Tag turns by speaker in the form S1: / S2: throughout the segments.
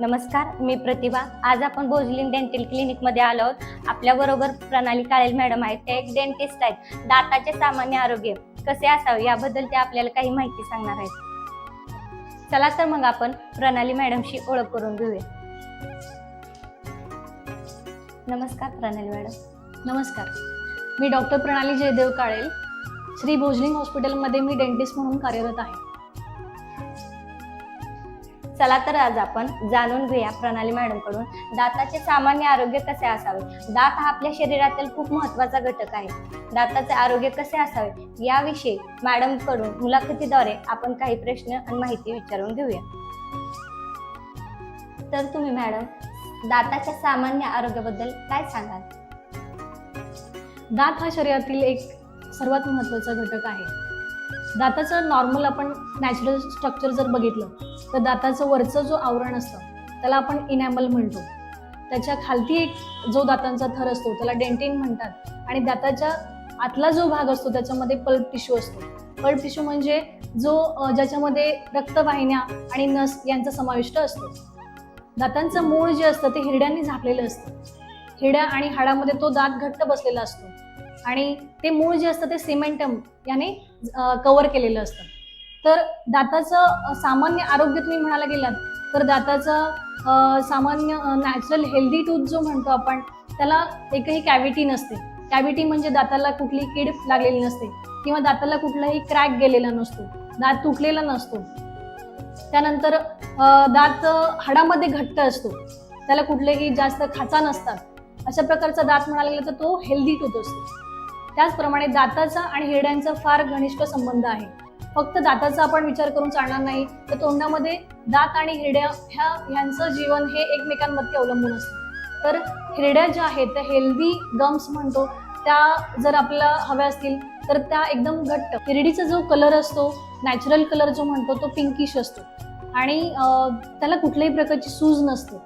S1: नमस्कार मी प्रतिभा. आज आपण भोजलीन डेंटल क्लिनिकमध्ये आलो आहोत. आपल्याबरोबर प्रणाली काळेल मॅडम आहेत. त्या एक डेंटिस्ट आहेत. दाताचे सामान्य आरोग्य कसे असावे याबद्दल ते आपल्याला काही माहिती सांगणार आहेत. चला तर मग आपण प्रणाली मॅडमशी ओळख करून घेऊया. नमस्कार प्रणाली मॅडम.
S2: नमस्कार. मी डॉक्टर प्रणाली जयदेव काळेल. श्री भोजलिंग हॉस्पिटलमध्ये मी डेंटिस्ट म्हणून कार्यरत आहे.
S1: चला तर आज आपण जाणून घेऊया प्रणाली मॅडमकडून. दाताचे सामान्य आरोग्य कसे असावे? दात हा आपल्या शरीरातील खूप महत्त्वाचा घटक आहे. दाताचे आरोग्य कसे असावे? याविषयी मॅडमकडून मुलाखतीद्वारे आपण काही प्रश्न आणि माहिती विचारून घेऊया. तर तुम्ही मॅडम दाताच्या सामान्य आरोग्याबद्दल काय सांगाल?
S2: दात हा शरीरातील एक सर्वात महत्त्वाचा घटक आहे. दाताचं नॉर्मल आपण नॅचरल स्ट्रक्चर जर बघितलं तर दाताचं वरचं जो आवरण असतं त्याला आपण इनॅमल म्हणतो. त्याच्या खालती एक जो दातांचा थर असतो त्याला डेंटिन म्हणतात. आणि दाताच्या आतला जो भाग असतो त्याच्यामध्ये पल्प टिश्यू असतो. पल्प टिश्यू म्हणजे जो ज्याच्यामध्ये रक्तवाहिन्या आणि नस यांचा समाविष्ट असतो. दातांचं मूळ जे असतं ते हिरड्यांनी झाकलेलं असतं. हिरड्या आणि हाडामध्ये तो दात घट्ट बसलेला असतो. आणि ते मूळ जे असतं ते सिमेंटम याने कव्हर केलेलं असतं. तर दाताचं सामान्य आरोग्य तुम्ही म्हणायला गेलात तर दाताचं सामान्य नॅचरल हेल्दी टूथ जो म्हणतो आपण त्याला एकही कॅव्हिटी नसते. कॅव्हिटी म्हणजे दाताला कुठली कीड लागलेली नसते किंवा दाताला कुठलाही क्रॅक गेलेला नसतो दात तुटलेला नसतो. त्यानंतर दात हाडामध्ये घट्ट असतो. त्याला कुठलेही जास्त खाचा नसतात. अशा प्रकारचा दात म्हणायला गेलं तर तो हेल्दी टूथ असतो. त्याचप्रमाणे दाताचा आणि हिरड्यांचा फार घनिष्ठ संबंध आहे. फक्त दाताचा आपण विचार करून चालणार नाही तर तोंडामध्ये दात आणि हिरड्या ह्या ह्यांचं जीवन हे एकमेकांवरती अवलंबून असतं. तर हिरड्या ज्या आहेत त्या हेल्दी गम्स म्हणतो त्या जर आपल्याला हव्या असतील तर त्या एकदम घट्ट. हिरडीचा जो कलर असतो नॅचरल कलर जो म्हणतो तो पिंकिश असतो. आणि त्याला कुठल्याही प्रकारची सूज नसते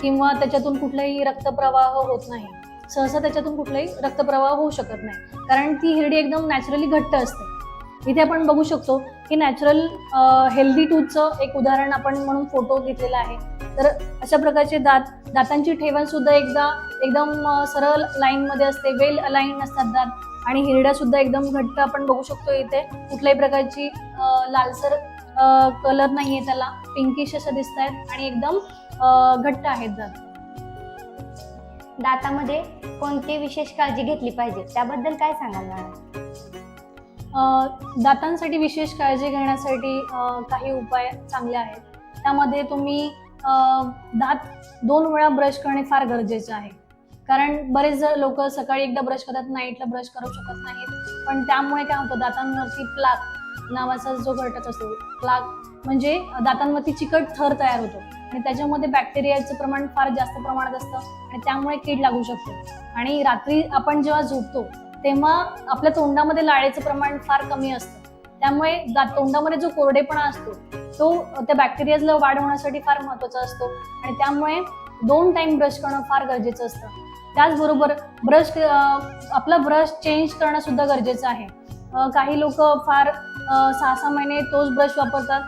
S2: किंवा त्याच्यातून कुठलाही रक्तप्रवाह होत नाही. सहसा त्याच्यातून कुठलाही रक्तप्रवाह होऊ शकत नाही. कारण ती हिरडी एकदम नॅचरली घट्ट असते. इथे आपण बघू शकतो की नॅचरल हेल्दी टूथचं एक उदाहरण आपण म्हणून फोटो घेतलेला आहे. तर अशा प्रकारचे दात दातांची ठेवण सुद्धा एकदा एकदम सरळ सरळ लाईनमध्ये असते वेल अलाईन असतात दात. आणि हिरड्या सुद्धा एकदम घट्ट आपण बघू शकतो इथे. कुठल्याही प्रकारची लालसर कलर नाहीये त्याला. पिंकिश असं दिसत आहेत आणि एकदम घट्ट आहेत दात.
S1: दातामध्ये कोणती विशेष काळजी घेतली पाहिजे? त्याबद्दल काय सांगाल मॅडम?
S2: दातांसाठी विशेष काळजी घेण्यासाठी काही उपाय चांगले आहेत. त्यामध्ये तुम्ही दात दोन वेळा ब्रश करणे फार गरजेचे आहे. कारण बरेच लोक सकाळी एकदा ब्रश करतात नाईटला ब्रश करू शकत नाहीत. पण त्यामुळे काय होतं दातांवरती प्लाक नावाचा जो घटक असतो प्लाक म्हणजे दातांवरती चिकट थर तयार होतो. आणि त्याच्यामध्ये बॅक्टेरियाचं प्रमाण फार जास्त प्रमाणात असतं आणि त्यामुळे कीड लागू शकते. आणि रात्री आपण जेव्हा झोपतो तेव्हा आपल्या तोंडामध्ये लाळेचं प्रमाण फार कमी असतं. त्यामुळे तोंडामध्ये जो कोरडेपणा असतो तो त्या बॅक्टेरियाजला वाढ होण्यासाठी फार महत्त्वाचा असतो. आणि त्यामुळे दोन टाइम ब्रश करणं फार गरजेचं असतं. त्याचबरोबर ब्रश आपला ब्रश चेंज करणं सुद्धा गरजेचं आहे. काही लोक फार सहा सहा महिने तोच ब्रश वापरतात.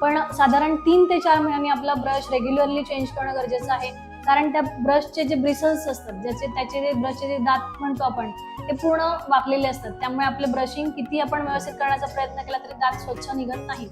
S2: पण साधारण तीन ते चार महिन्यांनी आपला ब्रश रेग्युलरली चेंज करणं गरजेचं आहे. कारण त्या ब्रशचे जे ब्रिसल्स असतात ज्याचे त्याचे जे ब्रशचे जे दात म्हणतो आपण ते पूर्ण वाकलेले असतात. त्यामुळे आपलं ब्रशिंग किती आपण व्यवस्थित करण्याचा प्रयत्न केला तरी दात स्वच्छ निघत नाही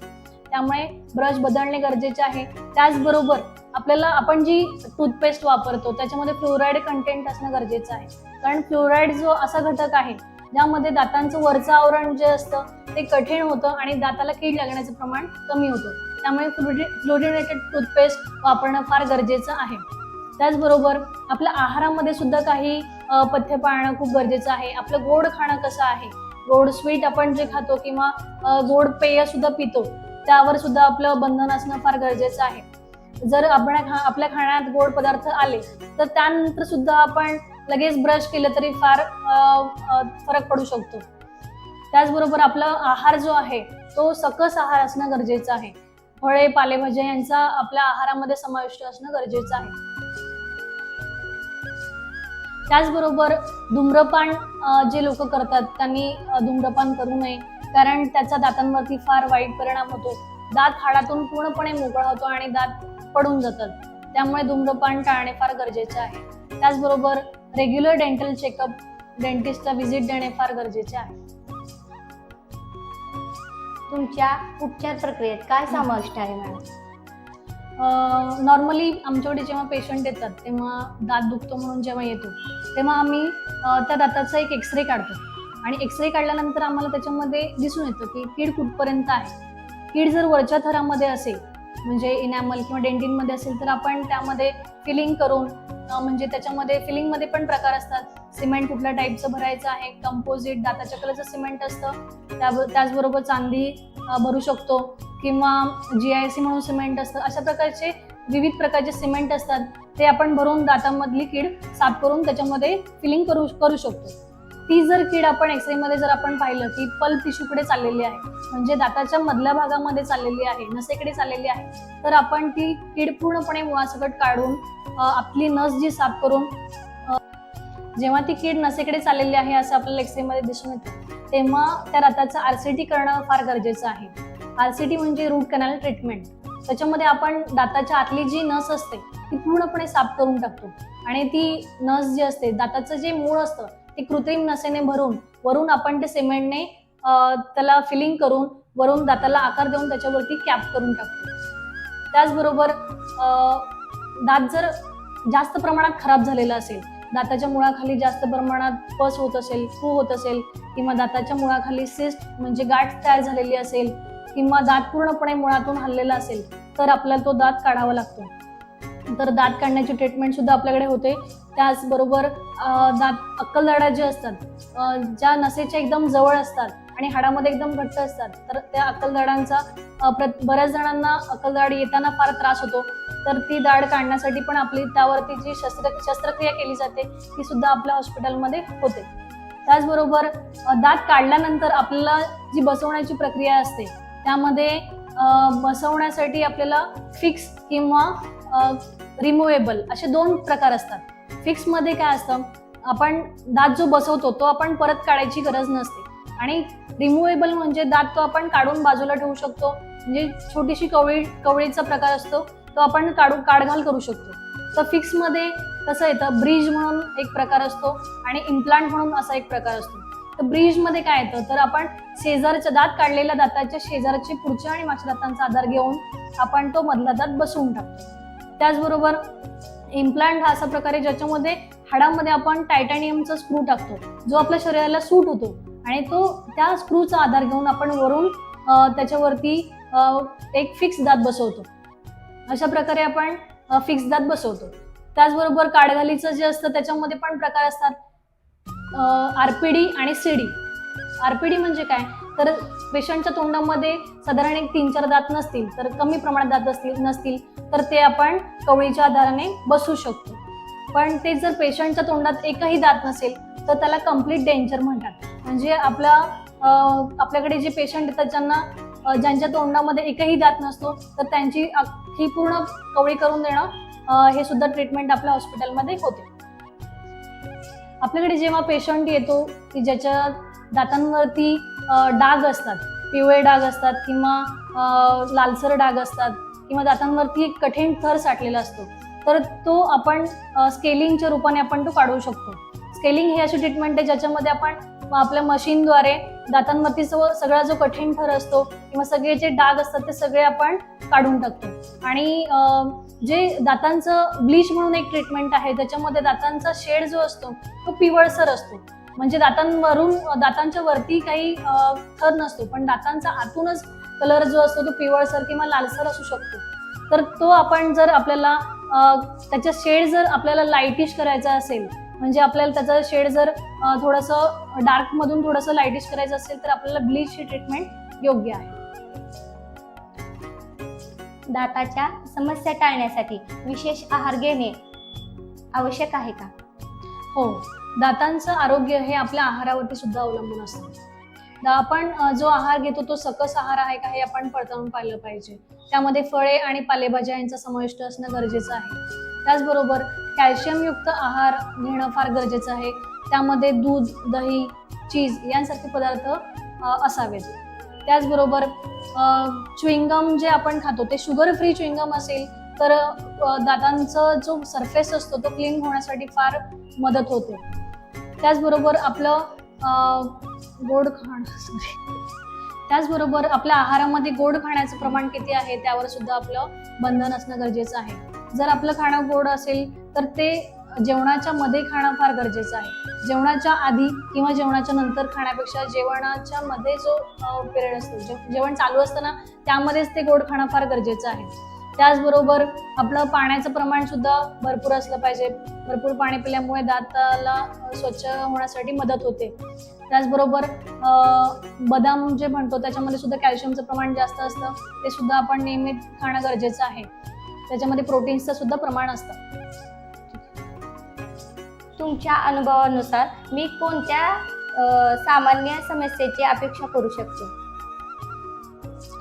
S2: त्यामुळे ब्रश बदलणे गरजेचे आहे. त्याचबरोबर आपल्याला आपण जी टूथपेस्ट वापरतो त्याच्यामध्ये फ्लोराईड कंटेंट असणं गरजेचं आहे. कारण फ्लोराईड जो असा घटक आहे ज्यामध्ये दातांचं वरचं आवरण जे असतं ते कठीण होतं आणि दाताला कीड लागण्याचं प्रमाण कमी होतं. त्यामुळे फ्लोरिनेटेड टूथपेस्ट वापरणं फार गरजेचं आहे. त्याचबरोबर आपल्या आहारामध्ये सुद्धा काही पथ्य पाळणं खूप गरजेचं आहे. आपलं गोड खाणं कसं आहे? गोड स्वीट आपण जे खातो किंवा गोड पेय सुद्धा पितो त्यावर सुद्धा आपलं बंधन असणं फार गरजेचं आहे. जर आपण खा आपल्या खाण्यात गोड पदार्थ आले तर त्यानंतर सुद्धा आपण लगेच ब्रश केलं तरी फार फरक पडू शकतो. त्याचबरोबर आपला आहार जो आहे तो सकस आहार असणं गरजेचं आहे. फळे पालेभाज्या यांचा आपल्या आहारामध्ये समाविष्ट असणं गरजेचं आहे. त्याचबरोबर धूम्रपान जे लोक करतात त्यांनी धूम्रपान करू नये. कारण त्याचा दातांवरती फार वाईट परिणाम होतो. दात हाडातून पूर्णपणे मोकळा होतो आणि दात पडून जातात. त्यामुळे धूम्रपान टाळणे फार गरजेचे आहे. त्याचबरोबर रेग्युलर डेंटल चेकअप डेंटिस्टला व्हिजिट देणे फार गरजेचे आहे.
S1: तुमच्या उपचार प्रक्रियेत काय समाविष्ट आहे मॅडम?
S2: नॉर्मली आमच्याकडे जेव्हा पेशंट येतात तेव्हा दात दुखतो म्हणून जेव्हा येतो तेव्हा आम्ही त्या दाताचा एक एक्सरे काढतो. आणि एक्सरे काढल्यानंतर आम्हाला त्याच्यामध्ये दिसून येतं की कीड कुठपर्यंत आहे. कीड जर वरच्या थरामध्ये असेल म्हणजे इनॅमल किंवा डेंटिनमध्ये असेल तर आपण त्यामध्ये फिलिंग करून म्हणजे त्याच्यामध्ये फिलिंगमध्ये पण प्रकार असतात. सिमेंट कुठल्या टाईपचं भरायचं आहे? कंपोजिट दाताच्या कलरचं सिमेंट असतं. त्या त्याचबरोबर चांदी भरू शकतो. किंवा जी आय सी म्हणून सिमेंट असतं. अशा प्रकारचे विविध प्रकारचे सिमेंट असतात. ते आपण भरून दातामधली कीड साफ करून त्याच्यामध्ये फिलिंग करू करू शकतो. ती जर कीड आपण एक्सरेमध्ये जर आपण पाहिलं की पल्प टिश्यूकडे चाललेली आहे. म्हणजे दाताच्या मधल्या भागामध्ये चाललेली आहे नसेकडे चाललेली आहे. तर आपण ती कीड पूर्णपणे मुळासकट काढून आपली नस जी साफ करून जेव्हा ती कीड नसेकडे चाललेली आहे असं आपल्याला एक्सरेमध्ये दिसून येतं तेव्हा त्या दाताचं आरसीटी करणं फार गरजेचं आहे. आरसीटी म्हणजे रूट कॅनल ट्रीटमेंट त्याच्यामध्ये आपण दाताच्या आतली जी नस असते ती पूर्णपणे साफ करून टाकतो. आणि ती नस जी असते दाताचं जे मूळ असतं ते कृत्रिम नसेने भरून वरून आपण ते सिमेंटने त्याला फिलिंग करून वरून दाताला आकार देऊन त्याच्यावरती कॅप करून टाकतो. त्याचबरोबर दात जर जास्त प्रमाणात खराब झालेला असेल दाताच्या मुळाखाली जास्त प्रमाणात पस होत असेल फू होत असेल किंवा दाताच्या मुळाखाली सिस्ट म्हणजे गाठ तयार झालेली असेल किंवा दात पूर्णपणे मुळातून हल्लेला असेल तर आपल्याला तो दात काढावा लागतो. तर दात काढण्याची ट्रीटमेंट सुद्धा आपल्याकडे होते. त्याचबरोबर दात अक्कलदाडा जे असतात ज्या नसेच्या एकदम जवळ असतात आणि हाडामध्ये एकदम घट्ट असतात तर त्या अक्कलदाडांचा बऱ्याच जणांना अक्कलदाड येताना फार त्रास होतो. तर ती दाढ काढण्यासाठी पण आपली त्यावरती जी शस्त्र शस्त्रक्रिया केली जाते ती सुद्धा आपल्या हॉस्पिटलमध्ये होते. त्याचबरोबर दात काढल्यानंतर आपल्याला जी बसवण्याची प्रक्रिया असते त्यामध्ये बसवण्यासाठी आपल्याला फिक्स किंवा रिमुवेबल असे दोन प्रकार असतात. फिक्समध्ये काय असतं आपण दात जो बसवतो तो आपण परत काढायची गरज नसते. आणि रिमुवेबल म्हणजे दात तो आपण काढून बाजूला ठेवू शकतो. म्हणजे छोटीशी कवळी कवळीचा प्रकार असतो तो आपण काढू काढघाल करू शकतो. तर फिक्समध्ये कसं येतं ब्रिज म्हणून एक प्रकार असतो आणि इम्प्लांट म्हणून असा एक प्रकार असतो. तर ब्रिजमध्ये काय येतं तर आपण शेजारच्या दात काढलेल्या दाताच्या शेजारचे पुढच्या आणि मागच्या दातांचा आधार घेऊन आपण तो मधला दात बसवून टाकतो. त्याचबरोबर इम्प्लांट हा असा प्रकारे ज्याच्यामध्ये हाडामध्ये आपण टायटॅनियमचा स्क्रू टाकतो. जो आपल्या शरीराला सूट होतो. आणि तो त्या स्क्रूचा आधार घेऊन आपण वरून त्याच्यावरती एक फिक्स दात बसवतो. अशा प्रकारे आपण फिक्स दात बसवतो. त्याचबरोबर काडघालीचं जे असतं त्याच्यामध्ये पण प्रकार असतात. आरपीडी आणि सीडी आरपीडी म्हणजे काय? तर पेशंटच्या तोंडामध्ये साधारण एक तीन चार दात नसतील तर कमी प्रमाणात दात असतील नसतील तर ते आपण कवळीच्या आधाराने बसू शकतो. पण ते जर पेशंटच्या तोंडात एकही दात नसेल तर त्याला कंप्लीट डेंजर म्हणतात. म्हणजे आपला आपल्याकडे जे पेशंट येतात ज्यांना ज्यांच्या तोंडामध्ये एकही दात नसतो तर त्यांची ही पूर्ण कवळी करून देणं हे सुद्धा ट्रीटमेंट आपल्या हॉस्पिटलमध्ये होते. आपल्याकडे जेव्हा पेशंट येतो की ज्याच्या दातांवरती डाग असतात. पिवळे डाग असतात किंवा लालसर डाग असतात किंवा दातांवरती एक कठीण थर साठलेला असतो. तर तो आपण स्केलिंगच्या रूपाने आपण तो काढू शकतो. स्केलिंग ही अशी ट्रीटमेंट आहे ज्याच्यामध्ये आपण आपल्या मशीनद्वारे दातांवरती सव- सगळा जो कठीण थर असतो किंवा सगळे जे डाग असतात ते सगळे आपण काढून टाकतो. आणि जे दातांचं ब्लीच म्हणून एक ट्रीटमेंट आहे त्याच्यामध्ये दातांचा शेड जो असतो तो पिवळसर असतो. म्हणजे दातांवरून दातांच्या वरती काही थर नसतो पण दातांचा आतूनच कलर जो असतो तो पिवळसर किंवा लालसर असू शकतो. तर तो आपण जर आपल्याला त्याचा शेड जर आपल्याला लाईटिश करायचा असेल म्हणजे आपल्याला त्याचा शेड जर थोडंसं डार्क मधून थोडंसं लाईटिश करायचं असेल तर आपल्याला ब्लीच ही ट्रीटमेंट योग्य आहे.
S1: दाताच्या समस्या टाळण्यासाठी विशेष आहार घेणे आवश्यक आहे का?
S2: हो. दातांचं आरोग्य हे आपल्या आहारावरती सुद्धा अवलंबून असतं. आपण जो आहार घेतो तो सकस आहार आहे का हे आपण पडताळून पाहिलं पाहिजे. त्यामध्ये फळे आणि पालेभाज्या यांचा समाविष्ट असणं गरजेचं आहे. त्याचबरोबर कॅल्शियमयुक्त आहार घेणं फार गरजेचं आहे. त्यामध्ये दूध दही चीज यांसारखे पदार्थ असावेत. त्याचबरोबर च्युईंगम जे आपण खातो ते शुगर फ्री च्युईंगम असेल तर दातांचा जो सरफेस असतो तो क्लीन होण्यासाठी फार मदत होते. त्याचबरोबर आपलं गोड खाणं त्याचबरोबर आपल्या आहारामध्ये गोड खाण्याचं प्रमाण किती आहे त्यावर सुद्धा आपलं बंधन असणं गरजेचं आहे. जर आपलं खाणं गोड असेल तर ते जेवणाच्या मध्ये खाणं फार गरजेचं आहे. जेवणाच्या आधी किंवा जेवणाच्या नंतर खाण्यापेक्षा जेवणाच्या मध्ये जो पिरियड असतो जेवण चालू असताना त्यामध्येच ते गोड खाणं फार गरजेचं आहे. त्याचबरोबर आपलं पाण्याचं प्रमाण सुद्धा भरपूर असलं पाहिजे. भरपूर पाणी पिल्यामुळे दाताला स्वच्छ होण्यासाठी मदत होते. त्याचबरोबर बदाम जे म्हणतो त्याच्यामध्ये सुद्धा कॅल्शियमचं प्रमाण जास्त असतं. ते सुद्धा आपण नियमित खाणं गरजेचं आहे. त्याच्यामध्ये प्रोटीन्सचं सुद्धा प्रमाण असतं.
S1: तुमच्या अनुभवानुसार मी कोणत्या सामान्य समस्येची अपेक्षा करू शकते?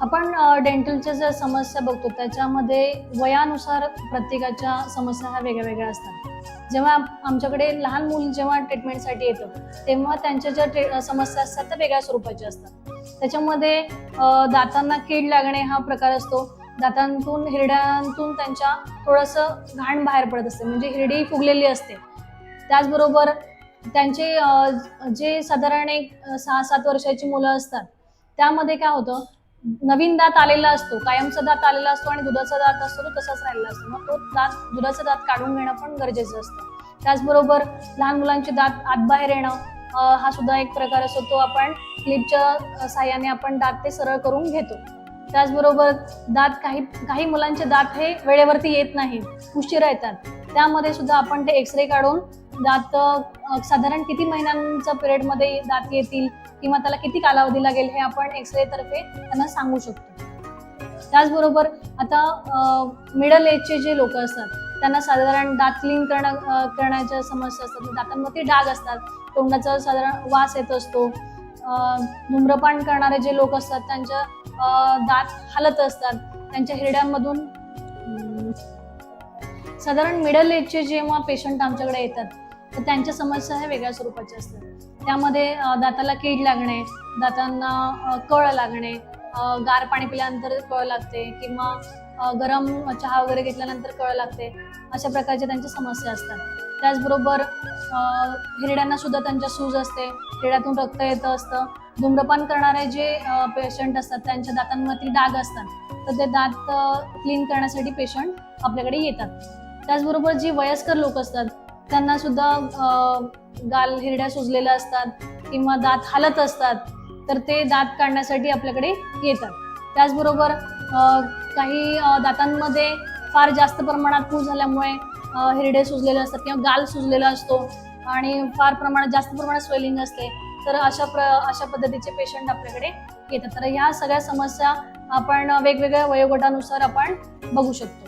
S2: आपण डेंटलच्या ज्या समस्या बघतो त्याच्यामध्ये वयानुसार प्रत्येकाच्या समस्या ह्या वेगळ्या वेगळ्या असतात. जेव्हा आमच्याकडे लहान मूल जेव्हा ट्रीटमेंटसाठी येतं तेव्हा त्यांच्या ज्या ट्रे- समस्या असतात त्या वेगळ्या स्वरूपाच्या असतात. त्याच्यामध्ये दातांना कीड लागणे हा प्रकार असतो. दातांतून हिरड्यांतून त्यांच्या थोडंसं घाण बाहेर पडत असते म्हणजे हिरडी फुगलेली असते. त्याचबरोबर त्यांचे जे साधारण एक सहा सात वर्षाची मुलं असतात त्यामध्ये काय होतं नवीन दात आलेला असतो कायमचा दात आलेला असतो आणि दुधाचा दात असतो तो तसाच राहिलेला असतो. मग तो दात दुधाचा दात काढून घेणं पण गरजेचं असतं. त्याचबरोबर लहान मुलांचे दात आतबाहेर येणं हा सुद्धा एक प्रकार असतो तो आपण क्लिपच्या साह्याने आपण दात ते सरळ करून घेतो. त्याचबरोबर दात काही काही मुलांचे दात हे वेळेवरती येत नाही उशिरा येतात. त्यामध्ये सुद्धा आपण ते एक्सरे काढून दात साधारण किती महिन्यांच्या पिरियडमध्ये दात येतील किंवा त्याला किती कालावधी लागेल हे आपण एक्सरे तर्फे त्यांना सांगू शकतो. त्याचबरोबर आता मिडल एजचे जे लोक असतात त्यांना साधारण दात क्लीन करणं करण्याच्या समस्या असतात. म्हणजे दातांमध्ये डाग असतात तोंडाचा साधारण वास येत असतो. धूम्रपान करणारे जे लोक असतात त्यांच्या दात हालत असतात. त्यांच्या हिरड्यांमधून साधारण मिडल एजचे जेव्हा पेशंट आमच्याकडे येतात तर त्यांच्या समस्या ह्या वेगळ्या स्वरूपाच्या असतात. त्यामध्ये दाताला कीड लागणे दातांना कळ लागणे गार पाणी पिल्यानंतर कळ लागते किंवा गरम चहा वगैरे घेतल्यानंतर कळ लागते अशा प्रकारच्या त्यांच्या समस्या असतात. त्याचबरोबर हिरड्यांना सुद्धा त्यांच्या सूज असते हिरड्यातून रक्त येतं असतं. धूम्रपान करणारे जे पेशंट असतात त्यांच्या दातांवरती डाग असतात तर ते दात क्लीन करण्यासाठी पेशंट आपल्याकडे येतात. त्याचबरोबर जी वयस्कर लोक असतात त्यांना सुद्धा गाल हिरड्या सुजलेल्या असतात किंवा दात हालत असतात तर ते दात काढण्यासाठी आपल्याकडे येतात. त्याचबरोबर काही दातांमध्ये फार जास्त प्रमाणात पू झाल्यामुळे हिरडे सुजलेले असतात किंवा गाल सुजलेला असतो आणि फार प्रमाणात जास्त प्रमाणात स्वेलिंग असते तर अशा प्र अशा पद्धतीचे पेशंट आपल्याकडे येतात. तर ह्या सगळ्या समस्या आपण वेगवेगळ्या वयोगटानुसार आपण बघू शकतो.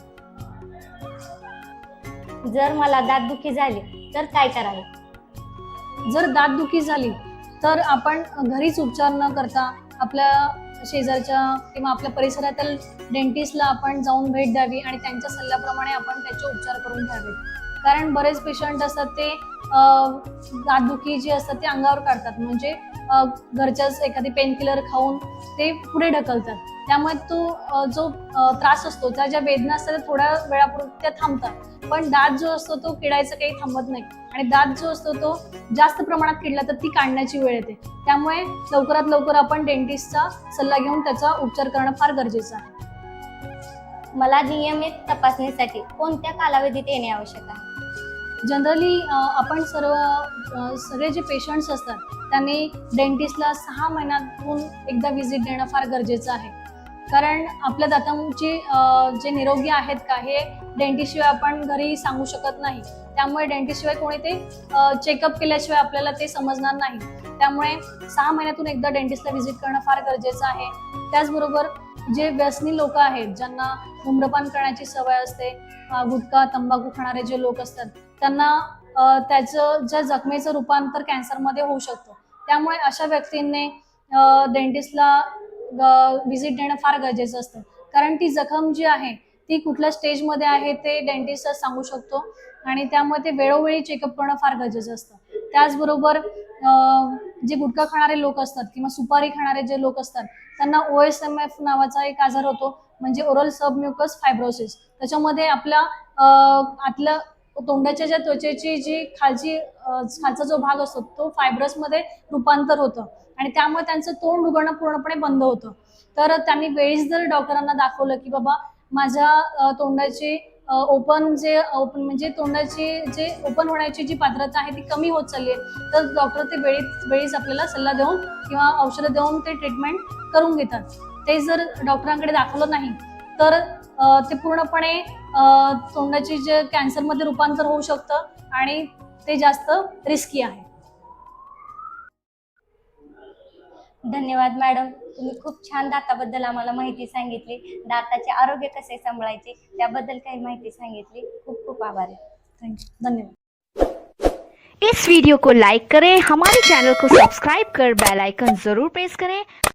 S1: जर मला दातदुखी झाली तर काय करावे?
S2: जर दातदुखी झाली तर आपण घरीच उपचार न करता आपल्या शेजारच्या किंवा आपल्या परिसरातील डेंटिस्टला आपण जाऊन भेट द्यावी आणि त्यांच्या सल्ल्याप्रमाणे आपण त्याचे उपचार करून घ्यावे. कारण बरेच पेशंट असतात ते दात दातदुखी जी असतात ते अंगावर काढतात. म्हणजे घरच्याच एखादी पेनकिलर खाऊन ते पुढे ढकलतात. त्यामुळे तो जो त्रास असतो त्या ज्या वेदना असतात त्या थोड्या वेळापूर्वी त्या थांबतात. पण दात जो असतो तो किडायचं काही थांबत नाही. आणि दात जो असतो तो जास्त प्रमाणात किडला तर ती काढण्याची वेळ येते. त्यामुळे लवकरात लवकर आपण डेंटिस्टचा सल्ला घेऊन त्याचा उपचार करणं फार गरजेचं आहे.
S1: मला नियमित तपासणीसाठी कोणत्या कालावधीत येणे आवश्यक आहे?
S2: जनरली आपण सर्व सगळे जे पेशंट्स असतात त्यांनी डेंटिस्टला सहा महिन्यातून एकदा व्हिजिट देणं फार गरजेचं आहे. कारण आपल्या दातांची जे निरोगी आहेत का हे डेंटिस्टशिवाय आपण घरी सांगू शकत नाही. त्यामुळे डेंटिस्टशिवाय कोणी ते चेकअप केल्याशिवाय आपल्याला ते समजणार नाही. त्यामुळे सहा महिन्यातून एकदा डेंटिस्टला व्हिजिट करणं फार गरजेचं आहे. त्याचबरोबर जे व्यसनी लोक आहेत ज्यांना धूम्रपान करण्याची सवय असते गुटखा तंबाखू खाणारे जे लोक असतात त्यांना त्याचं ज्या जखमेचं रूपांतर कॅन्सरमध्ये होऊ शकतं. त्यामुळे अशा व्यक्तींनी डेंटिस्टला व्हिजिट देणं फार गरजेचं असतं. कारण ती जखम जी आहे ती कुठल्या स्टेजमध्ये आहे ते डेंटिस्ट सांगू शकतो. आणि त्यामुळे ते वेळोवेळी चेकअप करणं फार गरजेचं असतं. त्याचबरोबर जे गुटखा खाणारे लोक असतात किंवा सुपारी खाणारे जे लोक असतात त्यांना ओ एस एम एफ नावाचा एक आजार होतो म्हणजे ओरल सबम्युकस फायब्रोसिस त्याच्यामध्ये आपल्या आतलं तोंडाच्या ज्या त्वचेची जी खालची खालचा जो भाग असतो तो फायब्रसमध्ये रूपांतर होतं. आणि त्यामुळे त्यांचं तोंड उघडणं पूर्णपणे बंद होतं. तर त्यांनी वेळीच जर डॉक्टरांना दाखवलं की बाबा माझ्या तोंडाची ओपन जे ओपन म्हणजे तोंडाची जे ओपन होण्याची जी पात्रता आहे ती कमी होत चालली आहे तर डॉक्टर ते वेळीच वेळीच आपल्याला सल्ला देऊन किंवा औषधं देऊन ते ट्रीटमेंट करून घेतात. ते जर डॉक्टरांकडे दाखवलं नाही तर ते पूर्णपणे अं, तोंडाची जे कॅन्सरमध्ये रूपांतर होऊ शकतं आणि ते जास्त रिस्की आहे.
S1: धन्यवाद मॅडम. तुम्ही खूप छान दाताबद्दल आम्हाला माहिती सांगितली. दाताचे आरोग्य कसे सांभाळायचे त्याबद्दल काही माहिती सांगितली. खूप खूप आभार. आहे
S2: थँक्यू धन्यवाद.
S3: इस वीडियो को लाइक करें हमारे चैनल को सब्सक्राइब कर बेल आइकन जरूर प्रेस करें।